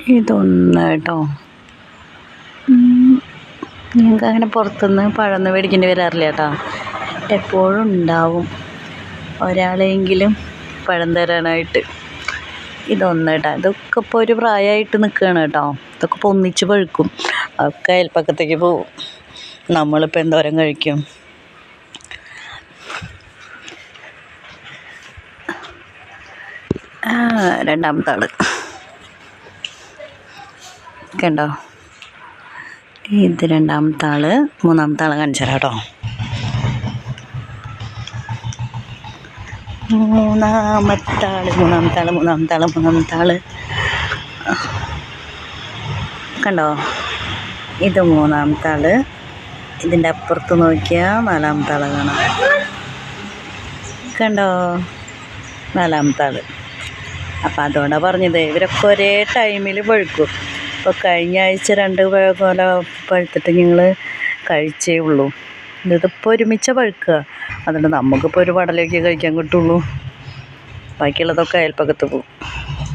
ഇതൊന്ന് കേട്ടോ. ഞങ്ങൾക്ക് അങ്ങനെ പുറത്തുനിന്ന് പഴമൊന്നും മേടിക്കേണ്ടി വരാറില്ല കേട്ടോ. എപ്പോഴും ഉണ്ടാവും. ഒരാളെങ്കിലും പഴം തരാനായിട്ട്. ഇതൊന്ന് കേട്ടോ. ഇതൊക്കെ ഇപ്പോൾ ഒരു പ്രായമായിട്ട് നിൽക്കുകയാണ് കേട്ടോ. ഇതൊക്കെ ഇപ്പോൾ ഒന്നിച്ച് പഴുക്കും. അതൊക്കെ അയൽപ്പക്കത്തേക്ക് പോവും. നമ്മളിപ്പോൾ എന്തോരം കഴിക്കും? രണ്ടാമത്തെ ആൾ. കണ്ടോ? ഇത് രണ്ടാമത്തെ ആൾ മൂന്നാമത്തെ ആളെ കാണിച്ചു തരാം കേട്ടോ. മൂന്നാമത്തെ ആൾ മൂന്നാമത്തെ ആൾ മൂന്നാമത്തെ ആൾ മൂന്നാമത്തെ ആൾ. കണ്ടോ? ഇത് മൂന്നാമത്തെ ആൾ. ഇതിന്റെ അപ്പുറത്ത് നോക്കിയാൽ നാലാമത്തെ ആളെ കാണാം. കണ്ടോ? നാലാമത്തെ ആൾ. അപ്പം അതുകൊണ്ടാണ് പറഞ്ഞത് ഇവരൊക്കെ ഒരേ ടൈമിൽ പഴുക്കും ഇപ്പോൾ കഴിഞ്ഞ ആഴ്ച രണ്ട് കൊല പഴുത്തിട്ട് ഞങ്ങൾ കഴിച്ചേ ഉള്ളൂ. ഇതിപ്പോൾ ഒരുമിച്ച പഴുക്കുക. അതുകൊണ്ട് നമുക്കിപ്പോൾ ഒരു പടലേക്ക് കഴിക്കാൻ കിട്ടുള്ളൂ. ബാക്കിയുള്ളതൊക്കെ അയൽപ്പക്കത്ത് പോകും.